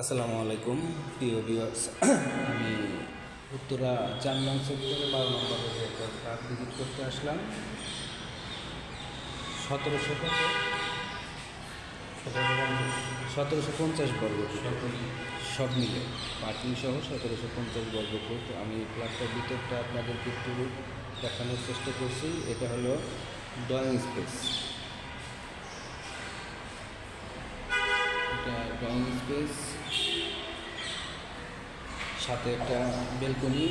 আসসালামু আলাইকুম প্রিয় ভিউয়ার্স আমি উত্তরা চার নং সেক্টরে বারো নম্বরে ফ্ল্যাট ভিজিট করতে আসলাম। সতেরোশো সতেরোশো পঞ্চাশ বর্গ। সব মিলে। পার্কিং সহ সতেরোশো পঞ্চাশ বর্গ ফুট। আমি ফ্ল্যাটটার ভিতরটা আপনাদেরকে একটু দেখানোর চেষ্টা করছি। এটা হলো ড্রয়িং স্পেস ড্রয়িং স্পেস, সাথে একটা বেলকনি।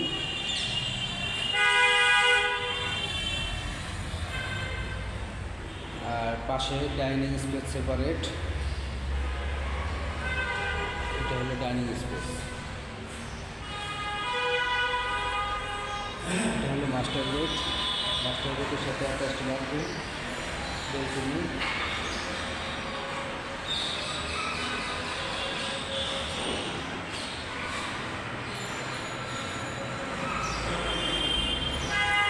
আর পাশে ডাইনিং স্পেস সেপারেট এটা হলো ডাইনিং স্পেস। এটা হলো মাস্টার বেড। মাস্টার বেডের সাথে অ্যাটাচড বাথরুম বেলকনি।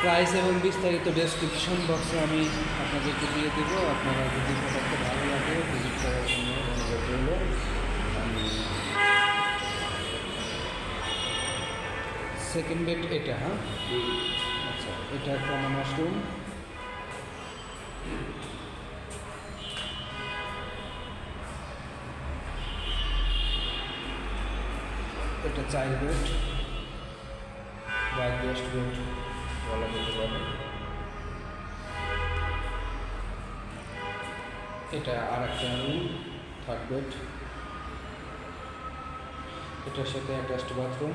প্রাইস এবং বিস্তারিত ডেসক্রিপশন বক্সে আমি আপনাদেরকে দিয়ে দেবো। আপনারা যদি প্রোডাক্টটা ভালো লাগে ভিজিট করার জন্য অনুরোধ আমি সেকেন্ড বেড এটা হ্যাঁ? আচ্ছা এটা কমন ওয়াশরুম এটা চাইল্ড বেড বা গেস্ট বেড বলা যেতে পারে এটা আর একটা রুম থার্ড বেড এটার সাথে অ্যাটাচড বাথরুম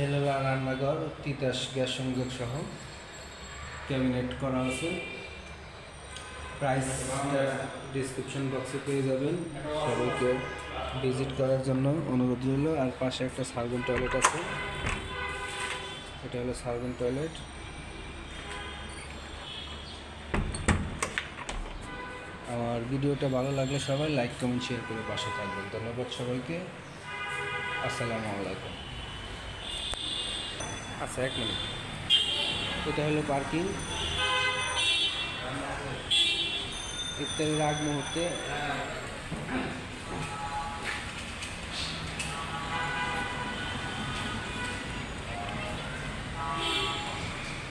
হলো রান্নাঘর তিতাস গ্যাস সংযোগ সহ। ক্যাবিনেট করা আছে। প্রাইস ডিসক্রিপশন বক্সে পেয়ে যাবেন। সবাইকে ভিজিট করার জন্য অনুরোধ রইল। আর পাশে একটা সার্ভেন্ট টয়লেট আছে। এটা হলো সার্ভেন্ট টয়লেট। আমার ভিডিওটা ভালো লাগলে সবাই লাইক, কমেন্ট শেয়ার করে পাশে থাকবেন। ধন্যবাদ সবাইকে। আসসালামু আলাইকুম। আচ্ছা এক মিনিট। এটা হলো পার্কিং। ইফতারের আগ মুহূর্তে